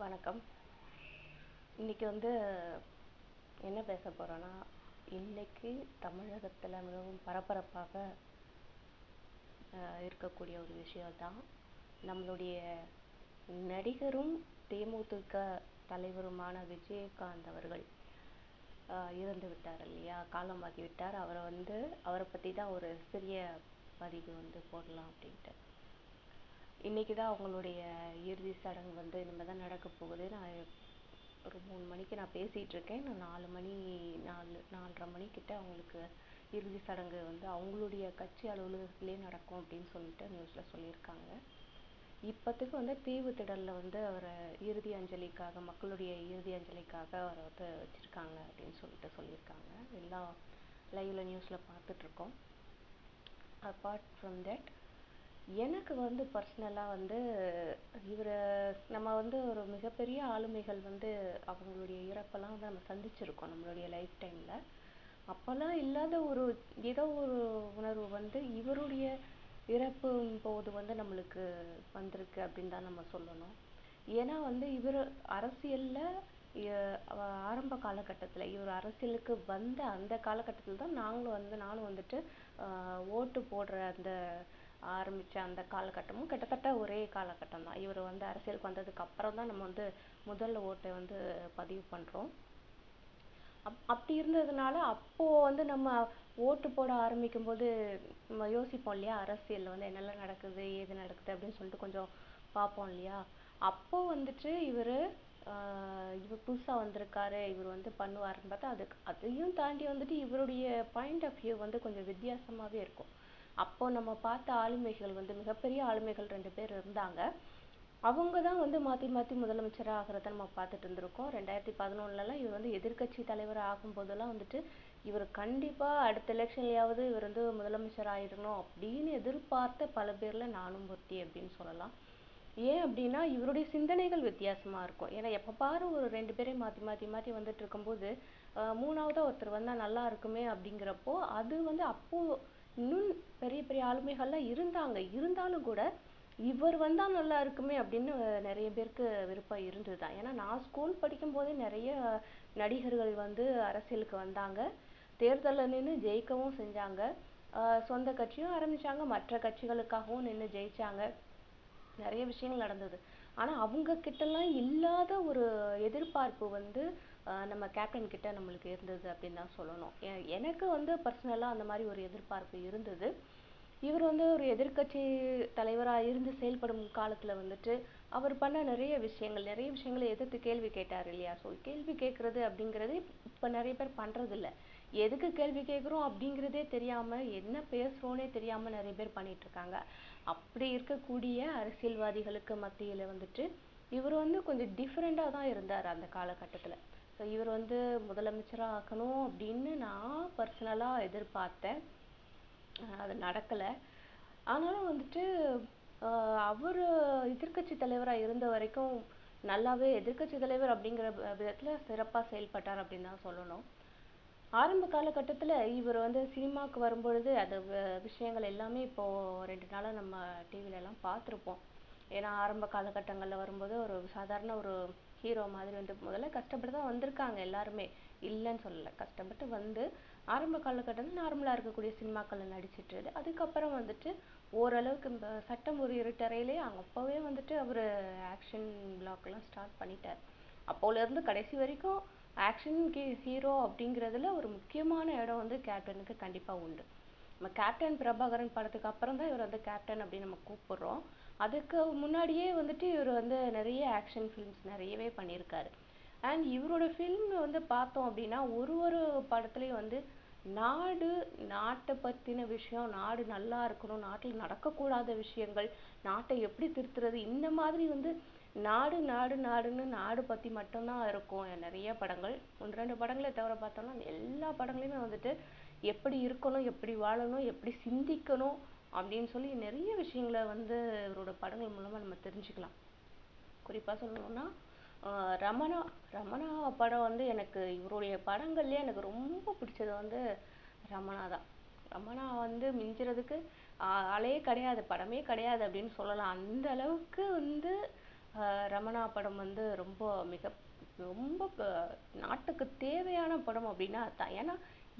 வணக்கம். இன்னைக்கு வந்து என்ன பேச போகிறோன்னா இன்னைக்கு தமிழகத்தில் மிகவும் பரபரப்பாக இருக்கக்கூடிய ஒரு விஷயம்தான். நம்மளுடைய நடிகரும் தேமுதிக தலைவருமான விஜயகாந்த் அவர்கள் இறந்து விட்டார் இல்லையா? காலமாகி விட்டார். அவரை வந்து அவரை பற்றி தான் ஒரு சிறிய பதிவு வந்து போடலாம் அப்படின்ட்டு. இன்னைக்கு தான் அவங்களுடைய இறுதி சடங்கு வந்து இனிமேல் தான் நடக்க போகுது. நான் ஒரு மூணு மணிக்கு நான் பேசிகிட்டு இருக்கேன். நான் நாலு மணி நாலு நாலரை மணிக்கிட்ட அவங்களுக்கு இறுதி சடங்கு வந்து அவங்களுடைய கட்சி அலுவலகத்திலேயே நடக்கும் அப்படின்னு சொல்லிட்டு நியூஸில் சொல்லியிருக்காங்க. இப்போதைக்கு வந்து தீவுத்திடல்ல வந்து அவரை இறுதி அஞ்சலிக்காக மக்களுடைய இறுதி அஞ்சலிக்காக அவரை வந்து வச்சுருக்காங்க அப்படின்னு சொல்லிட்டு சொல்லியிருக்காங்க. எல்லாம் லைவில் நியூஸில் பார்த்துட்ருக்கோம் அப்பார்ட் ஃப்ரம் தட் எனக்கு வந்து பர்சனலாக வந்து இவரை நம்ம வந்து ஒரு மிகப்பெரிய ஆளுமைகள் வந்து அவங்களுடைய இறப்பெல்லாம் வந்து நம்ம சந்திச்சிருக்கோம் நம்மளுடைய லைஃப் டைமில் அப்போல்லாம் இல்லாத ஒரு ஏதோ ஒரு உணர்வு வந்து இவருடைய இறப்பும் போது வந்து நம்மளுக்கு வந்திருக்கு அப்படின்னு தான் நம்ம சொல்லணும். ஏன்னா வந்து இவர் அரசியலில் ஆரம்ப காலகட்டத்தில் இவர் அரசியலுக்கு வந்த அந்த காலகட்டத்தில் தான் நாங்களும் வந்து நானும் வந்துட்டு ஓட்டு போடுற அந்த ஆரம்பித்த அந்த காலகட்டமும் கிட்டத்தட்ட ஒரே காலகட்டம் தான் இவர் வந்து அரசியலுக்கு வந்ததுக்கு அப்புறம் தான் நம்ம வந்து முதல்ல ஓட்டை வந்து பதிவு பண்ணுறோம் அப் அப்படி இருந்ததுனால அப்போது வந்து நம்ம ஓட்டு போட ஆரம்பிக்கும் போது நம்ம யோசிப்போம் இல்லையா? அரசியலில் வந்து என்னெல்லாம் நடக்குது ஏது நடக்குது அப்படின்னு சொல்லிட்டு கொஞ்சம் பார்ப்போம் இல்லையா? அப்போது வந்துட்டு இவர் இவர் புதுசாக வந்திருக்காரு இவர் வந்து பண்ணுவாருன்னு பார்த்தா அதுக்கு அதையும் தாண்டி வந்துட்டு இவருடைய பாயிண்ட் ஆஃப் வியூ வந்து கொஞ்சம் வித்தியாசமாகவே இருக்கும். அப்போ நம்ம பார்த்த ஆளுமைகள் வந்து மிகப்பெரிய ஆளுமைகள் ரெண்டு பேர் இருந்தாங்க. அவங்க தான் வந்து மாற்றி மாற்றி முதலமைச்சராக ஆகிறத நம்ம பார்த்துட்டு இருந்திருக்கோம். ரெண்டாயிரத்தி பதினொன்னுலலாம் இவர் வந்து எதிர்க்கட்சி தலைவர் ஆகும் போதெல்லாம் வந்துட்டு இவர் கண்டிப்பாக அடுத்த எலெக்ஷன்லையாவது இவர் வந்து முதலமைச்சர் ஆயிடணும் அப்படின்னு எதிர்பார்த்த பல பேரில் நானும் ஒருத்தி அப்படின்னு சொல்லலாம். ஏன் அப்படின்னா இவருடைய சிந்தனைகள் வித்தியாசமாக இருக்கும். ஏன்னா எப்போ பாரு ஒரு ரெண்டு பேரையும் மாற்றி மாற்றி மாற்றி வந்துட்டு இருக்கும்போது மூணாவதாக ஒருத்தர் வந்தால் நல்லா இருக்குமே அப்படிங்கிறப்போ அது வந்து அப்போ இன்னும் பெரிய பெரிய ஆளுமைகள்லாம் இருந்தாங்க. இருந்தாலும் கூட இவர் வந்தால் நல்லா இருக்குமே அப்படின்னு நிறைய பேருக்கு விருப்பம் இருந்தது தான் ஏன்னா நான் ஸ்கூல் படிக்கும் போதே நிறைய நடிகர்கள் வந்து அரசியலுக்கு வந்தாங்க. தேர்தலில் நின்று ஜெயிக்கவும் செஞ்சாங்க. சொந்த கட்சியும் ஆரம்பித்தாங்க மற்ற கட்சிகளுக்காகவும் நின்று ஜெயிச்சாங்க. நிறைய விஷயங்கள் நடந்தது. ஆனால் அவங்க கிட்டலாம் இல்லாத ஒரு எதிர்பார்ப்பு வந்து நம்ம கேப்டன் கிட்ட நம்மளுக்கு இருந்தது அப்படின்னு தான் சொல்லணும். எ- எனக்கு வந்து பர்சனலாக அந்த மாதிரி ஒரு எதிர்பார்ப்பு இருந்தது. இவர் வந்து ஒரு எதிர்க்கட்சி தலைவராக இருந்து செயல்படும் காலத்தில் வந்துட்டு அவர் பண்ண நிறைய விஷயங்கள் நிறைய விஷயங்களை எதிர்த்து கேள்வி கேட்டார் இல்லையா? ஸோ கேள்வி கேட்குறது அப்படிங்கிறது இப்போ நிறைய பேர் பண்ணுறதில்ல எதுக்கு கேள்வி கேட்குறோம் அப்படிங்கிறதே தெரியாமல் என்ன பேசுகிறோன்னே தெரியாமல் நிறைய பேர் பண்ணிகிட்ருக்காங்க அப்படி இருக்கக்கூடிய அரசியல்வாதிகளுக்கு மத்தியில் வந்துட்டு இவர் வந்து கொஞ்சம் டிஃப்ரெண்ட்டாக தான் இருந்தார் அந்த காலகட்டத்தில். ஸோ இவர் வந்து முதலமைச்சராக ஆக்கணும் அப்படின்னு நான் பர்சனலாக எதிர்பார்த்தேன். அது நடக்கலை. ஆனாலும் வந்துட்டு அவர் எதிர்க்கட்சி தலைவராக இருந்த வரைக்கும் நல்லாவே எதிர்க்கட்சி தலைவர் அப்படிங்கிற விதத்தில் சிறப்பாக செயல்பட்டார் அப்படின்னு தான் சொல்லணும். ஆரம்ப காலகட்டத்தில் இவர் வந்து சினிமாவுக்கு வரும்பொழுது அந்த விஷயங்கள் எல்லாமே இப்போது ரெண்டு நாளாக நம்ம டிவில எல்லாம் ஏன்னா ஆரம்ப காலகட்டங்களில் வரும்போது ஒரு சாதாரண ஒரு ஹீரோ மாதிரி வந்து முதல்ல கஷ்டப்பட்டு தான் வந்திருக்காங்க எல்லாருமே. இல்லைன்னு சொல்லல. கஷ்டப்பட்டு வந்து ஆரம்ப காலகட்டத்துல நார்மலாக இருக்கக்கூடிய சினிமாக்கள்ல நடிச்சிட்டு அதுக்கப்புறம் வந்துட்டு ஓரளவுக்கு இந்த சட்டம் ஒரு இருட்டறையிலே அப்பவே வந்துட்டு அவரு ஆக்ஷன் பிளாக் எல்லாம் ஸ்டார்ட் பண்ணிட்டார். அப்போல இருந்து கடைசி வரைக்கும் ஆக்ஷன் ஹீரோ அப்படிங்கிறதுல ஒரு முக்கியமான இடம் வந்து கேப்டனுக்கு கண்டிப்பா உண்டு. நம்ம கேப்டன் பிரபாகரன் படத்துக்கு அப்புறம் தான் இவர் வந்து கேப்டன் அப்படின்னு நம்ம கூப்பிடுறோம். அதுக்கு முன்னாடியே வந்துட்டு இவர் வந்து நிறைய ஆக்ஷன் ஃபிலிம்ஸ் நிறையவே பண்ணியிருக்காரு. அண்ட் இவரோட ஃபிலிம் வந்து பார்த்தோம் அப்படின்னா ஒரு ஒரு படத்துலேயும் வந்து நாடு நாட்டை பற்றின விஷயம் நாடு நல்லா இருக்கணும் நாட்டில் நடக்கக்கூடாத விஷயங்கள் நாட்டை எப்படி திருத்துறது இந்த மாதிரி வந்து நாடு நாடு நாடுன்னு நாடு பற்றி மட்டும்தான் இருக்கும். நிறைய படங்கள் ஒன்று ரெண்டு படங்களை தவிர பார்த்தோம்னா எல்லா படங்களையுமே வந்துட்டு எப்படி இருக்கணும் எப்படி வாழணும் எப்படி சிந்திக்கணும் அப்படின்னு சொல்லி நிறைய விஷயங்களை வந்து இவரோட படங்கள் மூலமாக நம்ம தெரிஞ்சுக்கலாம். குறிப்பாக சொல்லணும்னா ரமணா ரமணா படம் வந்து எனக்கு இவருடைய படங்கள்லேயே எனக்கு ரொம்ப பிடிச்சது வந்து ரமணா தான். ரமணா வந்து மிஞ்சுறதுக்கு ஆளே கிடையாது படமே கிடையாது அப்படின்னு சொல்லலாம். அந்த அளவுக்கு வந்து ரமணா படம் வந்து ரொம்ப மிக ரொம்ப நாட்டுக்கு தேவையான படம் அப்படின்னா அதுதான் ஏன்னா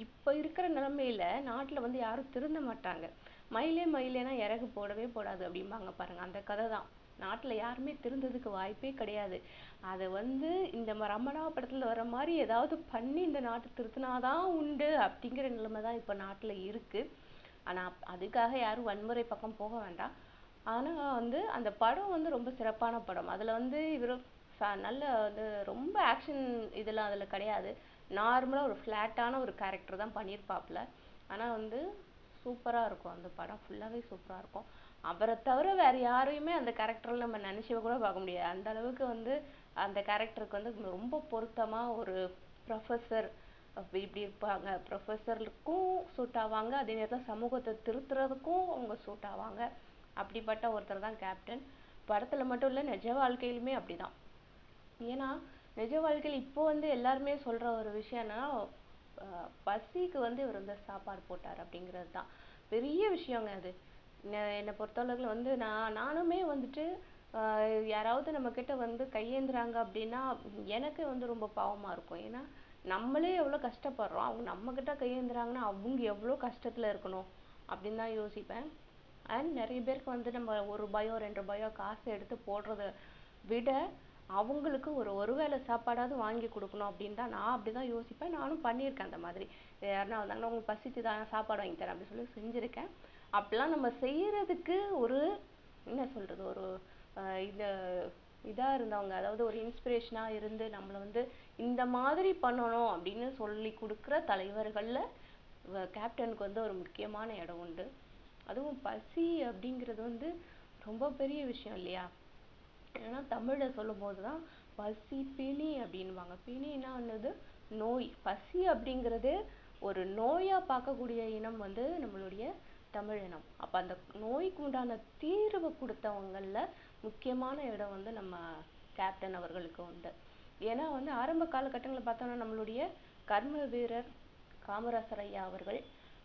இப்போ இருக்கிற நிலமையில நாட்டில் வந்து யாரும் திருந்த மாட்டாங்க. மயிலே மயிலேனா இறகு போடவே போடாது அப்படிம்பாங்க பாருங்க. அந்த கதை தான். நாட்டில் யாருமே திருந்ததுக்கு வாய்ப்பே கிடையாது. அதை வந்து இந்த ம- ரமணா படத்தில் வர மாதிரி ஏதாவது பண்ணி இந்த நாட்டை திருத்தினாதான் உண்டு அப்படிங்கிற நிலைமை தான் இப்போ நாட்டில் இருக்குது ஆனால் அதுக்காக யாரும் வன்முறை பக்கம் போக வேண்டாம். ஆனால் வந்து அந்த படம் வந்து ரொம்ப சிறப்பான படம். அதில் வந்து இவர் நல்ல வந்து ரொம்ப ஆக்ஷன் இதெல்லாம் அதில் கிடையாது. நார்மலாக ஒரு ஃப்ளாட்டான ஒரு கேரக்டர் தான் பண்ணியிருப்பாப்புல ஆனால் வந்து சூப்பராக இருக்கும். அந்த படம் ஃபுல்லாகவே சூப்பராக இருக்கும். அவரை தவிர வேறு யாரையுமே அந்த கேரக்டரில் நம்ம நினைச்சு கூட பார்க்க முடியாது. அந்த அளவுக்கு வந்து அந்த கேரக்டருக்கு வந்து ரொம்ப பொருத்தமாக ஒரு ப்ரொஃபஸர் அப்படி இப்படி இருப்பாங்க. ப்ரொஃபஸருக்கும் சூட் ஆவாங்க. அதே நேரத்தில் சமூகத்தை திருத்துறதுக்கும் அவங்க சூட் ஆவாங்க. அப்படிப்பட்ட ஒருத்தர் தான் கேப்டன் படத்தில் மட்டும் இல்லை நிஜ வாழ்க்கையிலுமே அப்படிதான். ஏன்னா நிஜ வாழ்க்கையில் இப்போ வந்து எல்லாருமே சொல்கிற ஒரு விஷயம் என்னன்னா பசிக்கு வந்து இவர் வந்து சாப்பாடு போட்டார் அப்படிங்கிறது தான். பெரிய விஷயங்க அது. என்ன- என்னை பொறுத்தளவுல வந்து நான் நானுமே வந்துட்டு யாராவது நம்ம கிட்ட வந்து கையேந்துறாங்க அப்படின்னா எனக்கு வந்து ரொம்ப பாவமா இருக்கும். ஏன்னா நம்மளே எவ்வளோ கஷ்டப்படுறோம். அவங்க நம்ம கிட்ட கையேந்துறாங்கன்னா அவங்க எவ்வளோ கஷ்டத்துல இருக்கணும் அப்படின்னு தான் யோசிப்பேன். அண்ட் நிறைய பேருக்கு வந்து நம்ம ஒரு ரூபாயோ ரெண்டு ரூபாயோ காசு எடுத்து போடுறத விட அவங்களுக்கு ஒரு ஒருவேளை சாப்பாடாவது வாங்கி கொடுக்கணும் அப்படின்னு தான் நான் அப்படிதான் யோசிப்பேன். நானும் பண்ணியிருக்கேன் அந்த மாதிரி. யாருன்னா வந்தாங்கன்னா உங்களுக்கு பசிச்சுதான் சாப்பாடு வாங்கி தரேன் அப்படின்னு சொல்லி செஞ்சுருக்கேன். அப்படிலாம் நம்ம செய்கிறதுக்கு ஒரு என்ன சொல்கிறது ஒரு இது இந்த இருந்தவங்க அதாவது ஒரு இன்ஸ்பிரேஷனாக இருந்து நம்மளை வந்து இந்த மாதிரி பண்ணணும் அப்படின்னு சொல்லி கொடுக்குற தலைவர்களில் கேப்டனுக்கு வந்து ஒரு முக்கியமான இடம் உண்டு. அதுவும் பசி அப்படிங்கிறது வந்து ரொம்ப பெரிய விஷயம் இல்லையா? ஏன்னா தமிழ்ல சொல்லும் போதுதான் பசி பிணி அப்படின்னுவாங்க. பிணின்னா என்னது நோய். பசி அப்படிங்கிறது ஒரு நோயா பார்க்கக்கூடிய இனம் வந்து நம்மளுடைய தமிழ் இனம். அப்ப அந்த நோய்க்கு உண்டான தீர்வு கொடுத்தவங்களில் முக்கியமான இடம் வந்து நம்ம கேப்டன் அவர்களுக்கு உண்டு. ஏன்னா வந்து ஆரம்ப காலகட்டங்களில் பார்த்தோம்னா நம்மளுடைய கர்ம வீரர் காமராசர் ஐயா அவர்கள்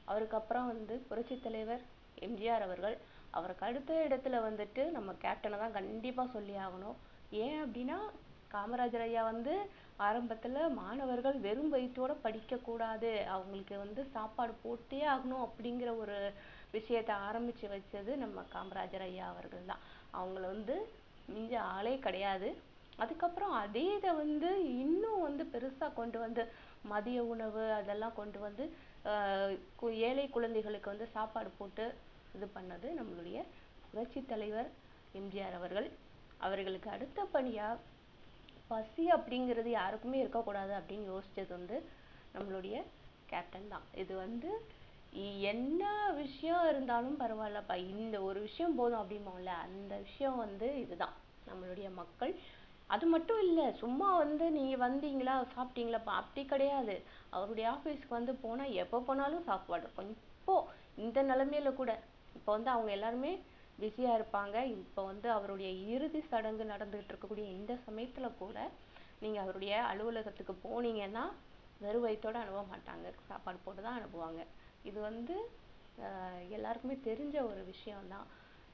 அவருக்கு அப்புறம் வந்து புரட்சித் தலைவர் எம்ஜிஆர் அவர்கள் அவருக்கு அடுத்த இடத்துல வந்துட்டு நம்ம கேப்டனை தான் கண்டிப்பாக சொல்லி ஆகணும். ஏன் அப்படின்னா காமராஜர் ஐயா வந்து ஆரம்பத்தில் மாணவர்கள் வெறும் வயிற்றோட படிக்கக்கூடாது அவங்களுக்கு வந்து சாப்பாடு போட்டே ஆகணும் அப்படிங்கிற ஒரு விஷயத்தை ஆரம்பித்து வச்சது நம்ம காமராஜர் ஐயா அவர்கள் தான். அவங்கள வந்து மிஞ்ச ஆளே கிடையாது. அதுக்கப்புறம் அதே இதை வந்து இன்னும் வந்து பெருசாக கொண்டு வந்து மதிய உணவு அதெல்லாம் கொண்டு வந்து கு- ஏழை குழந்தைகளுக்கு வந்து சாப்பாடு போட்டு இது பண்ணது நம்மளுடைய புரட்சித் தலைவர் எம்ஜிஆர் அவர்கள். அவர்களுக்கு அடுத்தபடியா பசி அப்படிங்கிறது யாருக்குமே இருக்கக்கூடாது அப்படின்னு யோசிச்சது வந்து நம்மளுடைய கேப்டன் தான். இது வந்து என்ன விஷயம் இருந்தாலும் பரவாயில்லப்பா. இந்த ஒரு விஷயம் போதும் அப்படிம்போம்ல அந்த விஷயம் வந்து இதுதான். நம்மளுடைய மக்கள். அது மட்டும் இல்லை சும்மா வந்து நீங்கள் வந்தீங்களா சாப்பிட்டீங்களாப்பா அப்படி கிடையாது. அவருடைய ஆஃபீஸ்க்கு வந்து போனால் எப்போ போனாலும் சாப்பாடு. இருக்கும் இப்போ இந்த நிலமையில கூட இப்போ வந்து அவங்க எல்லாருமே பிஸியாக இருப்பாங்க. இப்போ வந்து அவருடைய இறுதி சடங்கு நடந்துகிட்டு இருக்கக்கூடிய இந்த சமயத்தில் கூட நீங்கள் அவருடைய அலுவலகத்துக்கு போனீங்கன்னா வெறும் வயித்தோட அனுப்ப மாட்டாங்க. சாப்பாடு போட்டு தான் அனுப்புவாங்க இது வந்து எல்லாருக்குமே தெரிஞ்ச ஒரு விஷயம்தான்.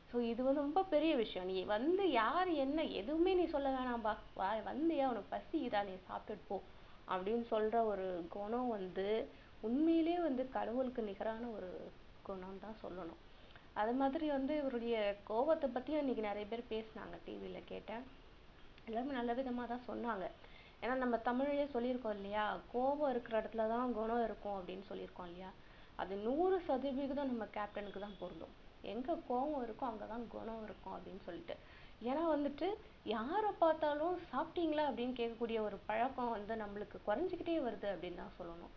ஸோ இது வந்து ரொம்ப பெரிய விஷயம். நீ வந்து யார் என்ன எதுவுமே நீ சொல்ல வேணாம்பா. வா வந்தியா உனக்கு இதா நீ சாப்பிட்டுட்டு போ அப்படின்னு சொல்கிற ஒரு குணம் வந்து உண்மையிலேயே வந்து கடவுளுக்கு நிகரான ஒரு குணம் தான் சொல்லணும். அது மாதிரி வந்து இவருடைய கோபத்தை பற்றியும் இன்னைக்கு நிறைய பேர் பேசினாங்க டிவியில் கேட்டேன். எல்லாருமே நல்ல விதமாக தான் சொன்னாங்க. ஏன்னா நம்ம தமிழ்லயே சொல்லியிருக்கோம் இல்லையா? கோபம் இருக்கிற இடத்துல தான் குணம் இருக்கும் அப்படின்னு சொல்லியிருக்கோம் இல்லையா? அது நூறு சதவிகிதம் நம்ம கேப்டனுக்கு தான் பொருந்தும். எங்கே கோபம் இருக்கோ அங்கதான் குணம் இருக்கும் அப்படின்னு சொல்லிட்டு. ஏன்னா வந்துட்டு யாரை பார்த்தாலும் சாப்பிட்டீங்களா அப்படின்னு கேட்கக்கூடிய ஒரு பழக்கம் வந்து நம்மளுக்கு குறைஞ்சிக்கிட்டே வருது அப்படின்னு தான் சொல்லணும்.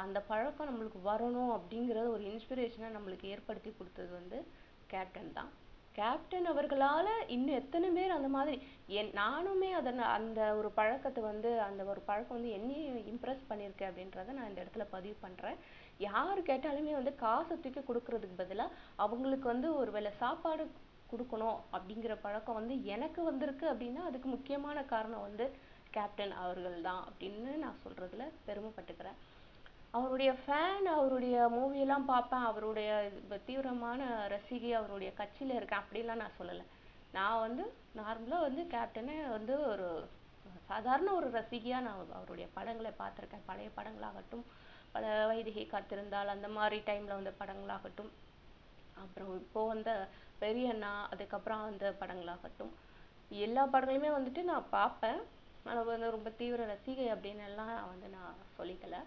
அந்த பழக்கம் நம்மளுக்கு வரணும் அப்படிங்கிற ஒரு இன்ஸ்பிரேஷனை நம்மளுக்கு ஏற்படுத்தி கொடுத்தது வந்து கேப்டன் தான். கேப்டன் அவர்களால் இன்னும் எத்தனை பேர் அந்த மாதிரி என் நானுமே அதை நான் அந்த ஒரு பழக்கத்தை வந்து அந்த ஒரு பழக்கம் வந்து என்னையும் இம்ப்ரெஸ் பண்ணியிருக்கு அப்படின்றத நான் இந்த இடத்துல பதிவு பண்ணுறேன் யார் கேட்டாலுமே வந்து காசை தூக்கி கொடுக்கறதுக்கு பதிலாக அவங்களுக்கு வந்து ஒரு வேளை சாப்பாடு கொடுக்கணும் அப்படிங்கிற பழக்கம் வந்து எனக்கு வந்திருக்கு அப்படின்னா அதுக்கு முக்கியமான காரணம் வந்து கேப்டன் அவர்கள் தான் அப்படின்னு நான் சொல்கிறதுல பெருமைப்பட்டுக்கிறேன். அவருடைய ஃபேன் அவருடைய மூவி எல்லாம் பார்ப்பேன். அவருடைய தீவிரமான ரசிகை அவருடைய கட்சியில் இருக்கேன். அப்படிலாம் நான் சொல்லலை. நான் வந்து நார்மலாக வந்து கேப்டனை வந்து ஒரு சாதாரண ஒரு ரசிகையாக நான் அவருடைய படங்களை பார்த்துருக்கேன். பழைய படங்களாகட்டும் பல வைதிகை காத்திருந்தால் அந்த மாதிரி டைமில் வந்த படங்களாகட்டும். அப்புறம் இப்போ வந்த பெரியண்ணா அதுக்கப்புறம் வந்த படங்களாகட்டும். எல்லா படங்களையுமே வந்துட்டு நான் பார்ப்பேன். ஆனால் வந்து ரொம்ப தீவிர ரசிகை அப்படின்னு எல்லாம் வந்து நான் சொல்லிக்கலை.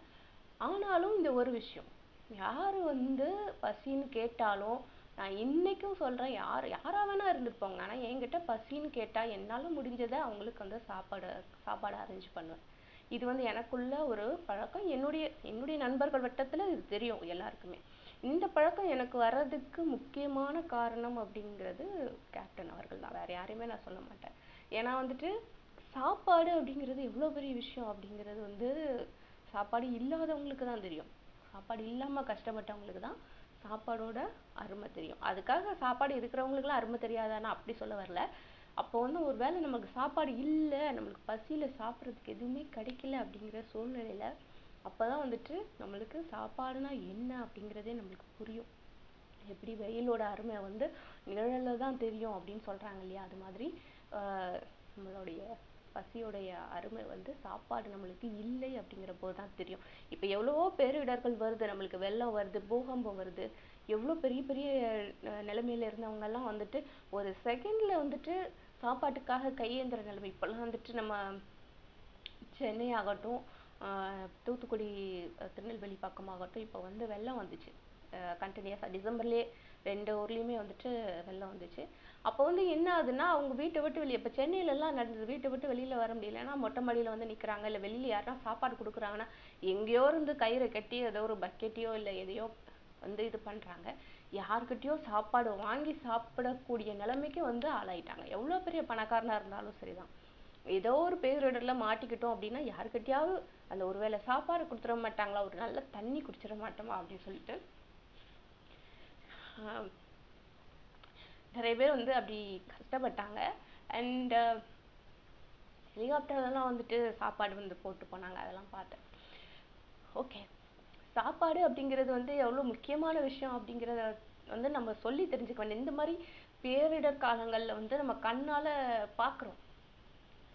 ஆனாலும் இந்த ஒரு விஷயம். யார் வந்து பசின்னு கேட்டாலும் நான் இன்னைக்கும் சொல்கிறேன் யார் யாராக வேணா இருந்துட்டு போங்க என்கிட்ட பசின்னு கேட்டால் என்னால் முடிஞ்சதை அவங்களுக்கு வந்து சாப்பாடு சாப்பாடு அரேஞ்ச் பண்ணுவேன். இது வந்து எனக்குள்ள ஒரு பழக்கம். என்னுடைய என்னுடைய நண்பர்கள் வட்டத்தில் இது தெரியும் எல்லாருக்குமே. இந்த பழக்கம் எனக்கு வர்றதுக்கு முக்கியமான காரணம் அப்படிங்கிறது கேப்டன் அவர்கள் தான். வேறு யாரையுமே நான் சொல்ல மாட்டேன். ஏன்னா வந்துட்டு சாப்பாடு அப்படிங்கிறது எவ்வளோ பெரிய விஷயம் அப்படிங்கிறது வந்து சாப்பாடு இல்லாதவங்களுக்கு தான் தெரியும். சாப்பாடு இல்லாமல் கஷ்டப்பட்டவங்களுக்கு தான் சாப்பாடோட அருமை தெரியும். அதுக்காக சாப்பாடு இருக்கிறவங்களுக்குலாம் அருமை தெரியாதானா அப்படி சொல்ல வரல. அப்போ வந்து ஒரு வேளை நமக்கு சாப்பாடு இல்லை நம்மளுக்கு பசியில் சாப்பிட்றதுக்கு எதுவுமே கிடைக்கல அப்படிங்கிற சூழ்நிலையில் அப்போ தான் வந்துட்டு நம்மளுக்கு சாப்பாடுனா என்ன அப்படிங்கிறதே நம்மளுக்கு புரியும். எப்படி வெயிலோட அருமை வந்து நிழலில் தான் தெரியும் அப்படின்னு சொல்கிறாங்க இல்லையா? அது மாதிரி நம்மளுடைய பசியோடைய அருமை வந்து சாப்பாடு நம்மளுக்கு இல்லை அப்படிங்கிறபோது தான் தெரியும். இப்போ எவ்வளவோ பேரிடர்கள் வருது நம்மளுக்கு வெள்ளம் வருது பூகம்பம் வருது. எவ்வளோ பெரிய பெரிய நிலைமையில இருந்தவங்கெல்லாம் வந்துட்டு ஒரு செகண்ட்ல வந்துட்டு சாப்பாட்டுக்காக கையேந்துற நிலைமை. இப்பெல்லாம் வந்துட்டு நம்ம சென்னை ஆகட்டும் தூத்துக்குடி திருநெல்வேலி பக்கமாகட்டும் இப்போ வந்து வெள்ளம் வந்துச்சு. கண்டினியூஸாக டிசம்பர்லேயே ரெண்டு ஊர்லேயுமே வந்துட்டு வெள்ளம் வந்துச்சு. அப்போ வந்து என்ன ஆகுதுன்னா அவங்க வீட்டை விட்டு வெளியே இப்போ சென்னையிலலாம் நடந்தது வீட்டை விட்டு வெளியில் வர முடியலன்னா மொட்டை மாடியில் வந்து நிற்கிறாங்க இல்லை வெளியில் யாருன்னா சாப்பாடு கொடுக்குறாங்கன்னா எங்கேயோ இருந்து கயிறை கட்டி ஏதோ ஒரு பக்கெட்டையோ இல்லை எதையோ வந்து இது பண்ணுறாங்க யார்கிட்டயோ சாப்பாடு வாங்கி சாப்பிடக்கூடிய நிலைமைக்கு வந்து ஆளாயிட்டாங்க. எவ்வளோ பெரிய பணக்காரனாக இருந்தாலும் சரிதான். ஏதோ ஒரு பேரிடரில் மாட்டிக்கிட்டோம் அப்படின்னா யாருக்கிட்டயாவது அந்த ஒருவேளை சாப்பாடு கொடுத்துட மாட்டாங்களா? ஒரு நல்ல தண்ணி குடிச்சிட மாட்டோமா? அப்படின்னு சொல்லிட்டு நிறைய பேர் வந்து அப்படி கஷ்டப்பட்டாங்க. அண்டு uh, ஹெலிகாப்டர்லலாம் வந்துட்டு சாப்பாடு வந்து போட்டு போனாங்க அதெல்லாம் பார்த்தேன். ஓகே சாப்பாடு அப்படிங்கிறது வந்து எவ்வளோ முக்கியமான விஷயம் அப்படிங்கிறத வந்து நம்ம சொல்லி தெரிஞ்சுக்க வேண்டிய இந்த மாதிரி பேரிடர் காலங்களில் வந்து நம்ம கண்ணால் பார்க்குறோம்.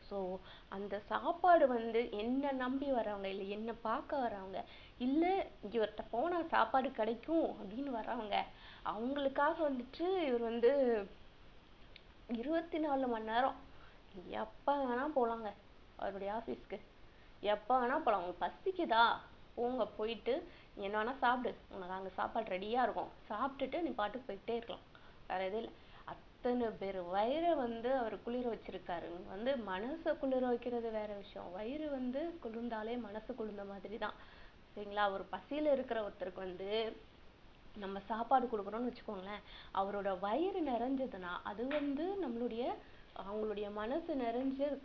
ஸோ அந்த சாப்பாடு வந்து என்ன நம்பி வரவங்க இல்லை என்ன பார்க்க வரவங்க இல்லை இவர்கிட்ட போனால் சாப்பாடு கிடைக்கும் அப்படின்னு வர்றவங்க அவங்களுக்காக வந்துட்டு இவர் வந்து இருபத்தி நாலு மணி நேரம். எப்போ வேணால் போகலாங்க அவருடைய ஆஃபீஸ்க்கு எப்போ வேணால் போகலாம் உங்களுக்கு பசிக்குதா? போங்க போயிட்டு நீ என்ன வேணால் சாப்பிடு. உனக்கு அங்கே சாப்பாடு ரெடியாக இருக்கும். சாப்பிட்டுட்டு நீ பாட்டுக்கு போயிட்டே இருக்கலாம். வேறு எதுவும் இல்லை. அத்தனை பேர் வயிறை வந்து அவர் குளிர வச்சிருக்காரு. வந்து மனசை குளிர வைக்கிறது வேற விஷயம். வயிறு வந்து குளிர்ந்தாலே மனசு குளிர்ந்த மாதிரி தான் சரிங்களா? ஒரு பசியில் இருக்கிற ஒருத்தருக்கு வந்து நம்ம சாப்பாடு கொடுக்குறோம்னு வச்சுக்கோங்களேன் அவரோட வயிறு நிறைஞ்சதுன்னா அது வந்து நம்மளுடைய அவங்களுடைய மனசு நிறைஞ்சு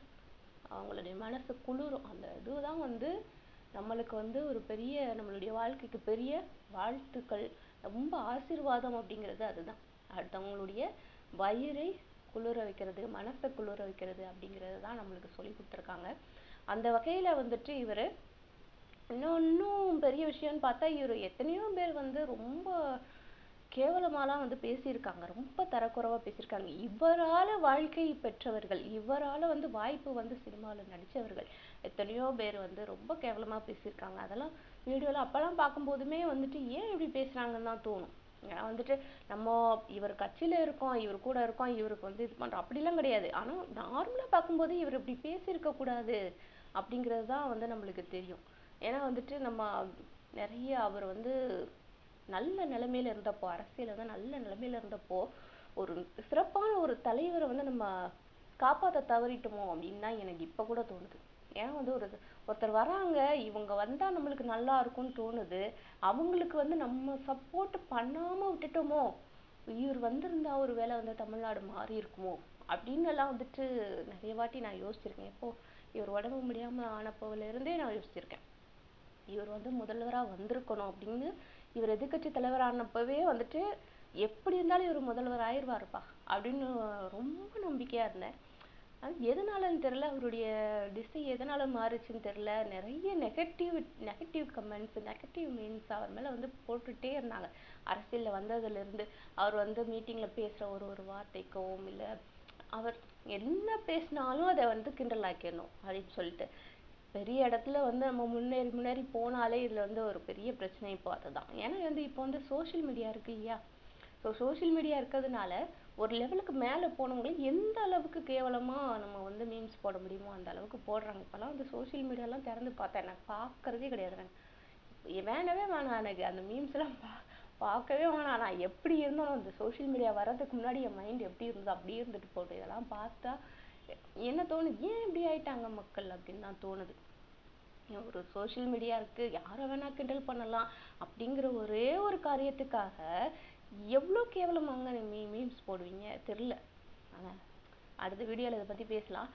அவங்களுடைய மனசு குளிரும். அந்த இதுதான் வந்து நம்மளுக்கு வந்து ஒரு பெரிய நம்மளுடைய வாழ்க்கைக்கு பெரிய வாழ்த்துக்கள். ரொம்ப ஆசீர்வாதம் அப்படிங்கிறது அதுதான். அடுத்தவங்களுடைய வயிறை குளிர வைக்கிறது மனசை குளிர வைக்கிறது அப்படிங்கிறது தான் நம்மளுக்கு சொல்லி கொடுத்துருக்காங்க. அந்த வகையில வந்துட்டு இவரு இன்னும் இன்னும் பெரிய விஷயம்னு பார்த்தா இவர் எத்தனையோ பேர் வந்து ரொம்ப கேவலமாலாம் வந்து பேசியிருக்காங்க. ரொம்ப தரக்குறைவா பேசியிருக்காங்க. இவரால வாழ்க்கை பெற்றவர்கள் இவரால வந்து வாய்ப்பு வந்து சினிமாவில் நடிச்சவர்கள் எத்தனையோ பேர் வந்து ரொம்ப கேவலமா பேசியிருக்காங்க. அதெல்லாம் வீடியோல அப்பெல்லாம் பார்க்கும்போதுமே வந்துட்டு ஏன் இப்படி பேசுறாங்கன்னு தான் தோணும். ஏன்னா வந்துட்டு நம்ம இவர் கட்சியில இருக்கோம் இவர் கூட இருக்கோம் இவருக்கு வந்து இது பண்றோம் அப்படிலாம் கிடையாது. ஆனா நார்மலா பார்க்கும்போது இவர் இப்படி பேசியிருக்க கூடாது அப்படிங்கிறது தான் வந்து நம்மளுக்கு தெரியும். ஏன்னா வந்துட்டு நம்ம நிறைய அவர் வந்து நல்ல நிலைமையில இருந்தப்போ அரசியல்ல வந்து நல்ல நிலைமையில இருந்தப்போ ஒரு சிறப்பான ஒரு தலைவரை வந்து நம்ம காப்பாத்த தவறிட்டோமோ அப்படின்னு தான் எனக்கு இப்போ கூட தோணுது. ஏன்னா வந்து ஒரு ஒருத்தர் வராங்க இவங்க வந்தா நம்மளுக்கு நல்லா இருக்கும்னு தோணுது. அவங்களுக்கு வந்து நம்ம சப்போர்ட் பண்ணாம விட்டுட்டோமோ இவர் வந்திருந்தா ஒரு வேளை வந்து தமிழ்நாடு மாறி இருக்குமோ அப்படின்னு எல்லாம் வந்துட்டு நிறைய வாட்டி நான் யோசிச்சிருக்கேன். இப்போ இவர் உடம்பு முடியாம ஆனப்போல இருந்தே நான் யோசிச்சிருக்கேன். இவர் வந்து முதல்வரா வந்திருக்கணும் அப்படின்னு இவர் எதிர்க்கட்சி தலைவரானப்பவே வந்துட்டு எப்படி இருந்தாலும் இவர் முதல்வர் ஆயிருவாருப்பா அப்படின்னு ரொம்ப நம்பிக்கையா இருந்தேன் அது எதனாலன்னு தெரியல அவருடைய திசை எதனால மாறுச்சுன்னு தெரியல. நிறைய negative negative comments negative means அவர் மேலே வந்து போட்டுட்டே இருந்தாங்க. அரசியல்ல வந்ததுல இருந்து அவர் வந்து மீட்டிங்ல பேசுற ஒரு ஒரு வார்த்தைக்கும் இல்ல அவர் என்ன பேசினாலும் அதை வந்து கிண்டல் ஆக்கிடணும் அப்படின்னு சொல்லிட்டு. பெரிய இடத்துல வந்து நம்ம முன்னேறி முன்னேறி போனாலே இதுல வந்து ஒரு பெரிய பிரச்சனை இப்போ அதுதான். ஏன்னா வந்து இப்போ வந்து social media இருக்கு இல்லையா? So social media இருக்கிறதுனால ஒரு level க்கு மேல போனவங்களை எந்த அளவுக்கு கேவலமா நம்ம வந்து memes போட முடியுமோ அந்த அளவுக்கு போடுறாங்க. இப்பெல்லாம் வந்து social media திறந்து பார்த்தேன். நான் பார்க்கிறதே கிடையாது. நான் வேணவே வேணாம் எனக்கு. அந்த memes எல்லாம் பா பார்க்கவே வேணாம். நான் எப்படி இருந்தேனோ அந்த social media வர்றதுக்கு முன்னாடி என் mind எப்படி இருந்ததோ அப்படியே இருந்துட்டு போகுது. இதெல்லாம் பார்த்தா என்ன தோணுது? ஏன் இப்படி ஆயிட்டாங்க மக்கள் அப்படின்னு தான் தோணுது. ஒரு சோஷியல் மீடியா இருக்குது யாரை வேணால் கிண்டல் பண்ணலாம் அப்படிங்கிற ஒரே ஒரு காரியத்துக்காக எவ்வளோ கேவலமாங்க நீ மீம்ஸ் போடுவீங்க? தெரில. ஆனால் அடுத்த வீடியோவில் இதை பற்றி பேசலாம்.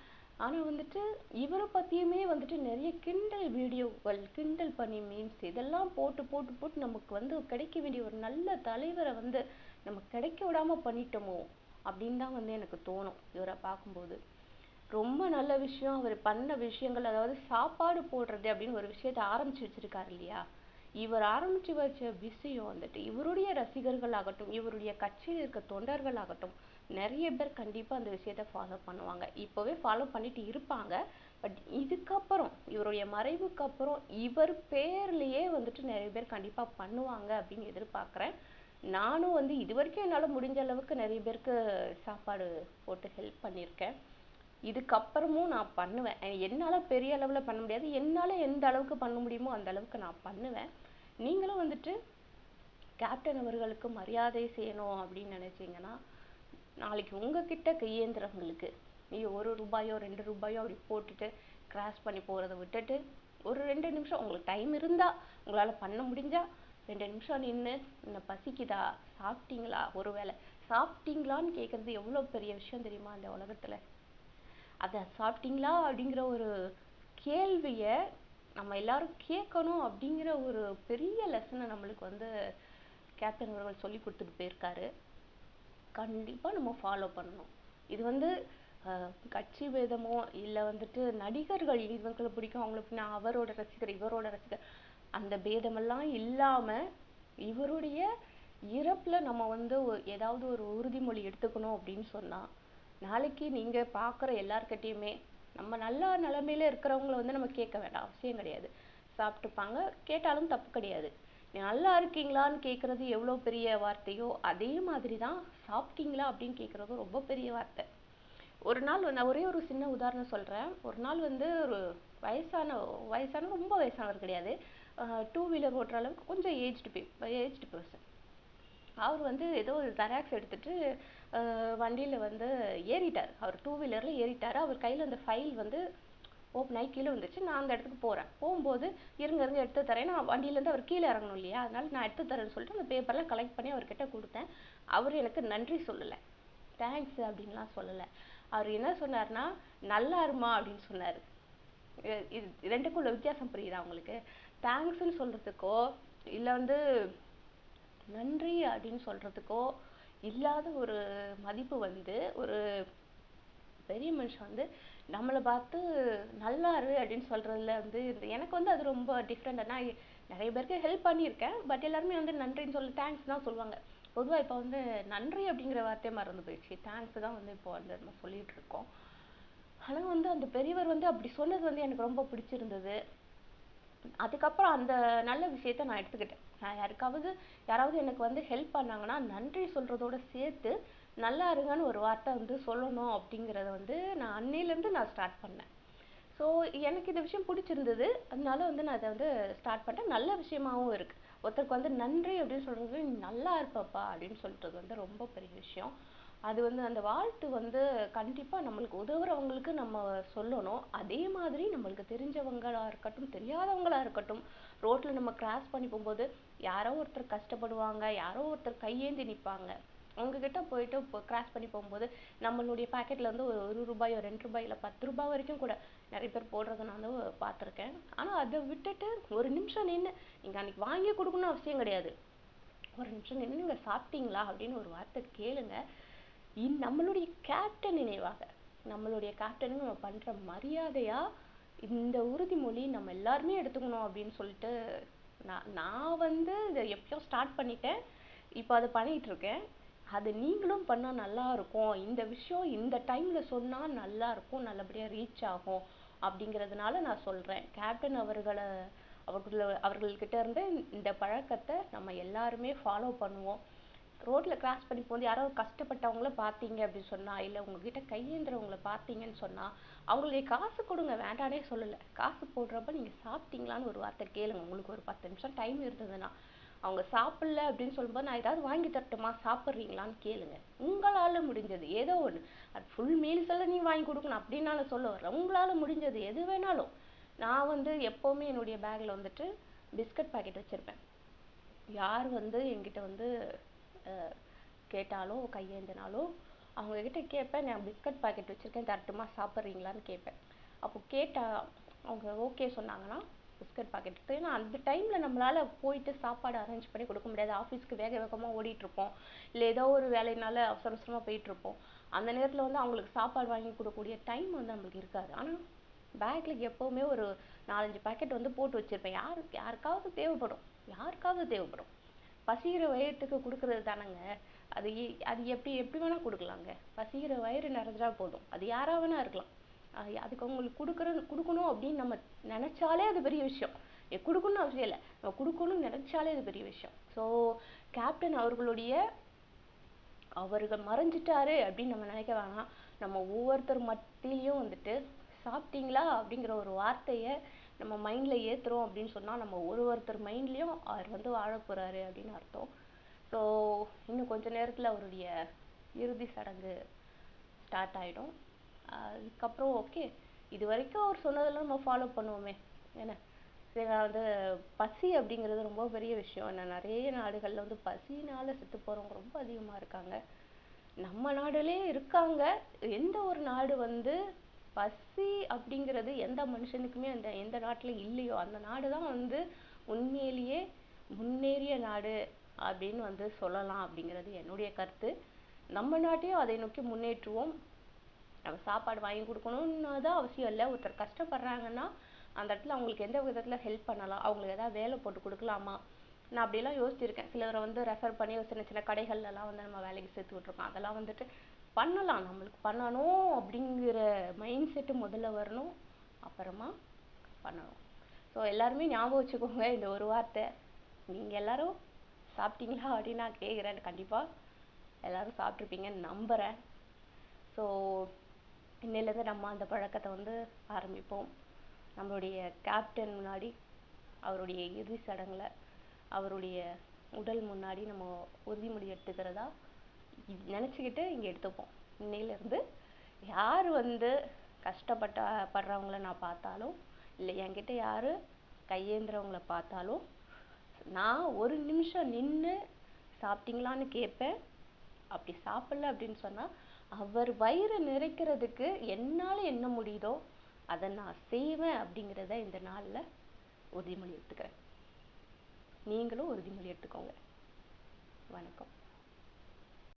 ஆனால் வந்துட்டு இவரை பற்றியுமே வந்துட்டு நிறைய கிண்டல் வீடியோக்கள் கிண்டல் பண்ணி மீம்ஸ் இதெல்லாம் போட்டு போட்டு போட்டு நமக்கு வந்து கிடைக்க வேண்டிய ஒரு நல்ல தலைவரை வந்து நம்ம கிடைக்க விடாமல் பண்ணிட்டோமோ அப்படின்னு தான் வந்து எனக்கு தோணும். இவரை பார்க்கும்போது. ரொம்ப நல்ல விஷயம். அவர் பண்ண விஷயங்கள் அதாவது சாப்பாடு போடுறது அப்படின்னு ஒரு விஷயத்தை ஆரம்பிச்சு வச்சிருக்காரு இல்லையா? இவர் ஆரம்பிச்சு வச்ச விஷயம் வந்துட்டு இவருடைய ரசிகர்கள் ஆகட்டும் இவருடைய கட்சியில் இருக்க தொண்டர்கள் ஆகட்டும் நிறைய பேர் கண்டிப்பா அந்த விஷயத்தை ஃபாலோ பண்ணுவாங்க. இப்போவே ஃபாலோ பண்ணிட்டு இருப்பாங்க. பட் இதுக்கப்புறம் இவருடைய மறைவுக்கு அப்புறம் இவர் பேர்லயே வந்துட்டு நிறைய பேர் கண்டிப்பா பண்ணுவாங்க அப்படின்னு எதிர்பார்க்குறேன். நானும் வந்து இது வரைக்கும் என்னால் முடிஞ்ச அளவுக்கு நிறைய பேருக்கு சாப்பாடு போட்டு ஹெல்ப் பண்ணியிருக்கேன். இதுக்கப்புறமும் நான் பண்ணுவேன். என்னால் பெரிய அளவில் பண்ண முடியாது. என்னால் எந்த அளவுக்கு பண்ண முடியுமோ அந்த அளவுக்கு நான் பண்ணுவேன். நீங்களும் வந்துட்டு கேப்டன் அவர்களுக்கு மரியாதை செய்யணும் அப்படின்னு நினச்சிங்கன்னா நாளைக்கு உங்ககிட்ட கையேந்திரவங்களுக்கு நீ ஒரு ரூபாயோ ரெண்டு ரூபாயோ அப்படி போட்டுட்டு கிராஸ் பண்ணி போகிறத விட்டுட்டு ஒரு ரெண்டு நிமிஷம் உங்களுக்கு டைம் இருந்தால் உங்களால் பண்ண முடிஞ்சால் ரெண்டு நிமிஷம் நின்று என்ன பசிக்குதா சாப்பிட்டீங்களா? ஒருவேளை சாப்பிட்டீங்களான்னு கேட்குறது எவ்வளோ பெரிய விஷயம் தெரியுமா இந்த உலகத்தில்? அதை சாப்பிட்டீங்களா அப்படிங்கிற ஒரு கேள்வியை நம்ம எல்லாரும் கேட்கணும் அப்படிங்கிற ஒரு பெரிய லெசனை நம்மளுக்கு வந்து கேப்டன் அவர்கள் சொல்லி கொடுத்துட்டு போயிருக்காரு. கண்டிப்பாக நம்ம ஃபாலோ பண்ணணும். இது வந்து கட்சி பேதமோ இல்லை வந்துட்டு நடிகர்கள் இவங்களை பிடிக்கும் அவங்களை பிடிக்கும் நான் அவரோட ரசிகர் இவரோட ரசிகர் அந்த பேதமெல்லாம் இல்லாமல் இவருடைய இறப்பில் நம்ம வந்து ஏதாவது ஒரு உறுதிமொழி எடுத்துக்கணும் அப்படின்னு சொன்னால் நாளைக்கு நீங்க பாக்குற எல்லார்கிட்டயுமே நம்ம நல்ல நிலமையில இருக்கிறவங்கள வந்து நம்ம கேட்க வேண்டாம். அவசியம் கிடையாது. சாப்பிட்டுப்பாங்க. கேட்டாலும் தப்பு கிடையாது. நல்லா இருக்கீங்களான்னு கேட்குறது எவ்வளோ பெரிய வார்த்தையோ அதே மாதிரி தான் சாப்பிட்டீங்களா அப்படின்னு கேக்குறதும் ரொம்ப பெரிய வார்த்தை. ஒரு நாள் வந்து நான் ஒரே ஒரு சின்ன உதாரணம் சொல்கிறேன் ஒரு நாள் வந்து ஒரு வயசான வயசான ரொம்ப வயசானவர் கிடையாது. டூ வீலர் ஓட்டுற அளவுக்கு கொஞ்சம் ஏஜ்டு பே ஏஜ்டு பர்சன் அவர் வந்து ஏதோ ஒரு ஜெராக்ஸ் எடுத்துட்டு வண்டியில் வந்து ஏறிட்டார். அவர் டூ வீலரில் ஏறிட்டார். அவர் கையில் அந்த ஃபைல் வந்து ஓப்பன் ஆகி கீழே வந்துச்சு நான் அந்த இடத்துக்கு போகிறேன் போகும்போது இருங்க இருங்க எடுத்து தரேன். நான் வண்டியிலேருந்து அவர் கீழே இறங்கணும் இல்லையா? அதனால நான் எடுத்து தரேன்னு சொல்லிட்டு அந்த பேப்பர்லாம் கலெக்ட் பண்ணி அவர்கிட்ட கொடுத்தேன். அவர் எனக்கு நன்றி சொல்லலை. தேங்க்ஸ் அப்படின்லாம் சொல்லலை. அவர் என்ன சொன்னார்னா நல்லா இருமா அப்படின்னு சொன்னார். இது ரெண்டுக்கும் உள்ள வித்தியாசம் புரியுதா உங்களுக்கு? தேங்க்ஸ்ன்னு சொல்கிறதுக்கோ இல்லை வந்து நன்றி அப்படின்னு சொல்றதுக்கோ இல்லாத ஒரு மதிப்பு வந்து ஒரு பெரிய மனுஷன் வந்து நம்மளை பார்த்து நல்லா இரு அப்படின்னு சொல்றதுல வந்து இந்த எனக்கு வந்து அது ரொம்ப டிஃப்ரெண்ட் நான் நிறைய பேருக்கு ஹெல்ப் பண்ணியிருக்கேன். பட் எல்லாருமே வந்து நன்றின்னு சொல்லி தேங்க்ஸ் தான் சொல்லுவாங்க. பொதுவாக இப்போ வந்து நன்றி அப்படிங்கிற வார்த்தையே மறந்து போயிடுச்சு. தேங்க்ஸ் தான் வந்து இப்போ வந்து நம்ம சொல்லிட்டு இருக்கோம். ஆனால் வந்து அந்த பெரியவர் வந்து அப்படி சொன்னது வந்து எனக்கு ரொம்ப பிடிச்சிருந்தது. அதுக்கப்புறம் அந்த நல்ல விஷயத்த நான் எடுத்துக்கிட்டேன். நான் யாருக்காவது யாராவது எனக்கு வந்து ஹெல்ப் பண்ணாங்கன்னா நன்றி சொல்கிறதோட சேர்த்து நல்லா இருங்கன்னு ஒரு வார்த்தை வந்து சொல்லணும் அப்படிங்கிறத வந்து நான் அன்னையிலேருந்து நான் ஸ்டார்ட் பண்ணேன். ஸோ எனக்கு இந்த விஷயம் பிடிச்சிருந்தது. அதனால வந்து நான் அதை வந்து ஸ்டார்ட் பண்ணிட்டேன். நல்ல விஷயமாவும் இருக்குது ஒருத்தருக்கு வந்து நன்றி அப்படின்னு சொல்கிறது நல்லா இருப்பப்பா அப்படின்னு சொல்கிறது வந்து ரொம்ப பெரிய விஷயம். அது வந்து அந்த வாழ்த்து வந்து கண்டிப்பாக நம்மளுக்கு உதவுறவங்களுக்கு நம்ம சொல்லணும். அதே மாதிரி நம்மளுக்கு தெரிஞ்சவங்களாக இருக்கட்டும் தெரியாதவங்களாக இருக்கட்டும் ரோட்டில் நம்ம கிராஸ் பண்ணி போகும்போது யாரோ ஒருத்தர் கஷ்டப்படுவாங்க யாரோ ஒருத்தர் கையேந்தி நிற்பாங்க அவங்கக்கிட்ட போயிட்டு போயிட்டு கிராஸ் பண்ணி போகும்போது நம்மளுடைய பாக்கெட்ல இருந்து ஒரு ஒரு ரூபாயோ ரெண்டு ரூபாய் இல்லை பத்து ரூபாய் வரைக்கும் கூட நிறைய பேர் போடுறத நான் வந்து பார்த்துருக்கேன். ஆனால் அதை விட்டுட்டு ஒரு நிமிஷம் நின்று நீங்கள் அன்னைக்கு வாங்கி கொடுக்கணும்னு அவசியம் கிடையாது. ஒரு நிமிஷம் நின்று நீங்கள் சாப்பிட்டீங்களா? அப்படின்னு ஒரு வார்த்தை கேளுங்க. இந் நம்மளுடைய கேப்டன் நினைவாக நம்மளுடைய கேப்டனுக்கு நம்ம பண்ணுற மரியாதையாக இந்த உறுதிமொழி நம்ம எல்லாருமே எடுத்துக்கணும் அப்படின்னு சொல்லிட்டு நான் நான் வந்து இதை எப்பயோ ஸ்டார்ட் பண்ணிட்டேன். இப்போ அதை பண்ணிகிட்ருக்கேன் இருக்கேன் அது நீங்களும் பண்ணால் நல்லா இருக்கும். இந்த விஷயம் இந்த டைமில் சொன்னால் நல்லாயிருக்கும் நல்லபடியாக ரீச் ஆகும் அப்படிங்கிறதுனால நான் சொல்கிறேன் கேப்டன் அவர்களை அவர்கள அவர்கள்கிட்ட இருந்து இந்த பழக்கத்தை நம்ம எல்லாருமே ஃபாலோ பண்ணுவோம். ரோட்டில் கிராஸ் பண்ணி போகும்போது யாராவது கஷ்டப்பட்டவங்கள பார்த்தீங்க அப்படின்னு சொன்னால் இல்லை உங்ககிட்ட கையேந்துறவங்கள பார்த்தீங்கன்னு சொன்னால் அவங்களுக்கு காசு கொடுங்க வேண்டானே சொல்லலை. காசு போடுறப்ப நீங்கள் சாப்பிட்டீங்களான்னு ஒரு வார்த்தை கேளுங்க. உங்களுக்கு ஒரு பத்து நிமிஷம் டைம் இருந்ததுன்னா அவங்க சாப்பிடல அப்படின்னு சொல்லும்போது நான் ஏதாவது வாங்கி தரட்டுமா சாப்பிட்றீங்களான்னு கேளுங்க. உங்களால் முடிஞ்சது ஏதோ ஒன்று அது ஃபுல் மீல்ஸ் எல்லாம் நீ வாங்கி கொடுக்கணும் அப்படின்னு நான் சொல்ல வரல. உங்களால் முடிஞ்சது எது வேணாலும். நான் வந்து எப்போவுமே என்னுடைய பேக்கில் வந்துட்டு பிஸ்கட் பாக்கெட் வச்சுருப்பேன். யார் வந்து என்கிட்ட வந்து கேட்டாலோ கையேந்தினாலோ அவங்கக்கிட்ட கேட்பேன் நான் பிஸ்கட் பாக்கெட் வச்சுருக்கேன். தரட்டுமா சாப்பிட்றீங்களான்னு கேட்பேன் அப்போ கேட்டால் அவங்க ஓகே சொன்னாங்கன்னா பிஸ்கட் பாக்கெட் எடுத்து ஏன்னா அந்த டைமில் நம்மளால் போயிட்டு சாப்பாடு அரேஞ்ச் பண்ணி கொடுக்க முடியாது. ஆஃபீஸ்க்கு வேக வேகமாக ஓடிட்டு இருப்போம் ஏதோ ஒரு வேலையினால அவசர அவசரமாக போயிட்டுருப்போம். அந்த நேரத்தில் வந்து அவங்களுக்கு சாப்பாடு வாங்கி கொடுக்கக்கூடிய டைம் வந்து நம்மளுக்கு இருக்காது. ஆனால் பேக்கில் எப்போவுமே ஒரு நாலஞ்சு பாக்கெட் வந்து போட்டு வச்சுருப்பேன். யாருக்கு யாருக்காவது தேவைப்படும். யாருக்காவது தேவைப்படும். பசிக்கிற வயிற்றுக்கு கொடுக்கறது தானங்க. அது எ- அது எப்படி எப்படி வேணா கொடுக்கலாங்க. பசிக்கிற வயிறு நிறைஞ்சா போதும். அது யாராக வேணா இருக்கலாம். அதுக்கு அவங்களுக்கு கொடுக்குறது கொடுக்கணும் அப்படின்னு நம்ம நினச்சாலே அது பெரிய விஷயம். எ, கொடுக்கணும்னு அவசியம் இல்லை. நம்ம கொடுக்கணும்னு நினச்சாலே அது பெரிய விஷயம். ஸோ கேப்டன் அவர்களுடைய அவர்கள் மறைஞ்சிட்டாரு அப்படின்னு நம்ம நினைக்க வேணாம். நம்ம ஒவ்வொருத்தர் மத்தியிலையும் வந்துட்டு சாப்பிட்டீங்களா அப்படிங்கிற ஒரு வார்த்தையை நம்ம மைண்டில் ஏற்றுறோம் அப்படின்னு சொன்னால் நம்ம ஒரு ஒருத்தர் மைண்ட்லேயும் அவர் வந்து வாழப் அப்படின்னு அர்த்தம். ஸோ இன்னும் கொஞ்ச நேரத்தில் அவருடைய இறுதி சடங்கு ஸ்டார்ட் ஆகிடும் அதுக்கப்புறம் ஓகே இது வரைக்கும் அவர் சொன்னதெல்லாம் நம்ம ஃபாலோ பண்ணுவோமே. என்ன? சரி நான் வந்து பசி அப்படிங்கிறது ரொம்ப பெரிய விஷயம். நான் நிறைய நாடுகளில் வந்து பசினால் செத்து போகிறவங்க ரொம்ப அதிகமாக இருக்காங்க. நம்ம நாடுலேயே இருக்காங்க. எந்த ஒரு நாடு வந்து பசி அப்படிங்கிறது எந்த மனுஷனுக்குமே அந்த எந்த நாட்டில் இல்லையோ? அந்த நாடு தான் வந்து உண்மையிலேயே முன்னேறிய நாடு அப்படின்னு வந்து சொல்லலாம் அப்படிங்கிறது என்னுடைய கருத்து. நம்ம நாட்டையும் அதை நோக்கி முன்னேற்றுவோம். நம்ம சாப்பாடு வாங்கி கொடுக்கணும்னு தான் அவசியம் இல்லை. ஒருத்தர் கஷ்டப்படுறாங்கன்னா அந்த இடத்துல அவங்களுக்கு எந்த விதத்துல ஹெல்ப் பண்ணலாம்? அவங்களுக்கு ஏதாவது வேலை போட்டு கொடுக்கலாமா? நான் அப்படிலாம் யோசிச்சிருக்கேன். சிலரை வந்து ரெஃபர் பண்ணி ஒரு சின்ன சின்ன கடைகள்ல எல்லாம் வந்து நம்ம வேலைக்கு சேர்த்து விட்ருக்கோம் அதெல்லாம் வந்துட்டு பண்ணலாம். நம்மளுக்கு பண்ணணும் அப்படிங்கிற மைண்ட் செட்டு முதல்ல வரணும். அப்புறமா பண்ணணும். ஸோ எல்லாருமே ஞாபகம் வச்சுக்கோங்க இந்த ஒரு வார்த்தை. நீங்கள் எல்லாரும் சாப்பிட்டீங்களா அப்படின்னு நான் கேட்குறேன் கண்டிப்பாக எல்லோரும் சாப்பிட்ருப்பீங்கன்னு நம்புகிறேன் ஸோ இன்னிலேருந்து நம்ம அந்த பழக்கத்தை வந்து ஆரம்பிப்போம். நம்மளுடைய கேப்டன் முன்னாடி அவருடைய இறுதி சடங்குல அவருடைய உடல் முன்னாடி நம்ம உறுதிமொழி எடுத்துக்கிறதா நினச்சிக்கிட்டு இங்கே எடுத்துப்போம். இன்னையிலேருந்து யார் வந்து கஷ்டப்பட்ட படுறவங்கள நான் பார்த்தாலும் இல்லை என்கிட்ட யார் கையேந்துறவங்கள பார்த்தாலும் நான் ஒரு நிமிஷம் நின்று சாப்பிட்டீங்களான்னு கேட்பேன். அப்படி சாப்பிடல அப்படின்னு சொன்னால் அவர் வயிறு நிறைக்கிறதுக்கு என்னால் என்ன முடியுதோ அதை நான் செய்வேன் அப்படிங்கிறத இந்த நாளில் உறுதிமொழி எடுத்துக்கிறேன். நீங்களும் உறுதிமொழி எடுத்துக்கோங்க. வணக்கம்.